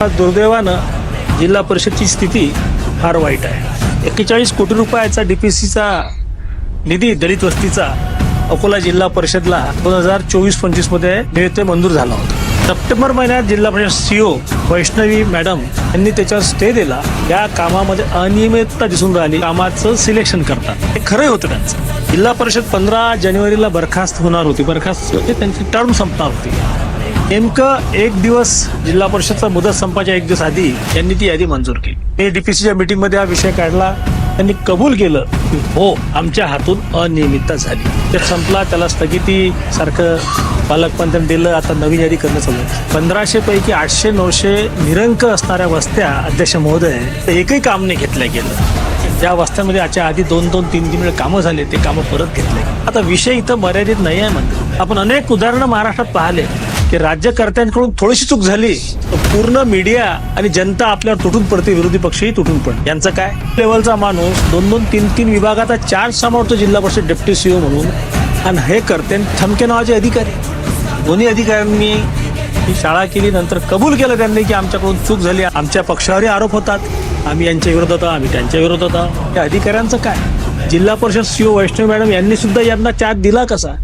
दुर्दैवानं जिल्हा परिषदची स्थिती फार वाईट आहे. एक्केचाळीस कोटी रुपयाचा डी पी सीचा निधी दलित वस्तीचा अकोला जिल्हा परिषदला दोन हजार चोवीस पंचवीसमध्ये मध्ये मंजूर झाला होता. सप्टेंबर महिन्यात जिल्हा परिषद सीओ वैष्णवी मॅडम यांनी त्याच्यावर स्टे दिला. या कामामध्ये अनियमितता दिसून राहिली. कामाचं सिलेक्शन करतात. हे खरंही होतं त्यांचं. जिल्हा परिषद पंधरा जानेवारीला बरखास्त होणार होती. बरखास्त म्हणजे त्यांची टर्म संपणार होती. नेमकं एक दिवस जिल्हा परिषदचा मुदत संपाच्या एक दिवस आधी यांनी ती यादी मंजूर केली. मी डीपीसीच्या मीटिंगमध्ये हा विषय काढला. त्यांनी कबूल केलं की हो आमच्या हातून अनियमितता झाली. ते संपला त्याला स्थगिती सारखं पालकमंत्र्यांनी दिलं. आता नवीन यादी करणं चालू आहे. पंधराशे पैकी आठशे नऊशे निरंक असणाऱ्या वस्त्या अध्यक्ष महोदय एकही काम नाही घेतलं गेलं. ज्या वस्त्यांमध्ये याच्या आधी दोन दोन तीन तीन वेळ कामं झाले. ते कामं परत घेतले. आता विषय इथं मर्यादित नाही आहे म्हणजे आपण अनेक उदाहरणं महाराष्ट्रात पाहिले. की राज्यकर्त्यांकडून थोडीशी चूक झाली तर पूर्ण मीडिया आणि जनता आपल्यावर तुटून पडते विरोधी पक्षही तुटून पडते. यांचं काय? लेवलचा माणूस दोन दोन तीन तीन विभागाचा चार्ज सांभाळतो जिल्हा परिषद डेप्युटी सीओ म्हणून आणि हे करते थमके ठमके नावाचे अधिकारी. दोन्ही अधिकाऱ्यांनी ही शाळा केली नंतर कबूल केलं त्यांनी की आमच्याकडून चूक झाली आमच्या पक्षावरही आरोप होतात. आम्ही यांच्या विरोधात आहोत आम्ही त्यांच्या विरोधात आहोत. या अधिकाऱ्यांचं काय? जिल्हा परिषद सीओ वैष्णव मॅडम यांनी सुद्धा यांना चार्ज दिला कसा?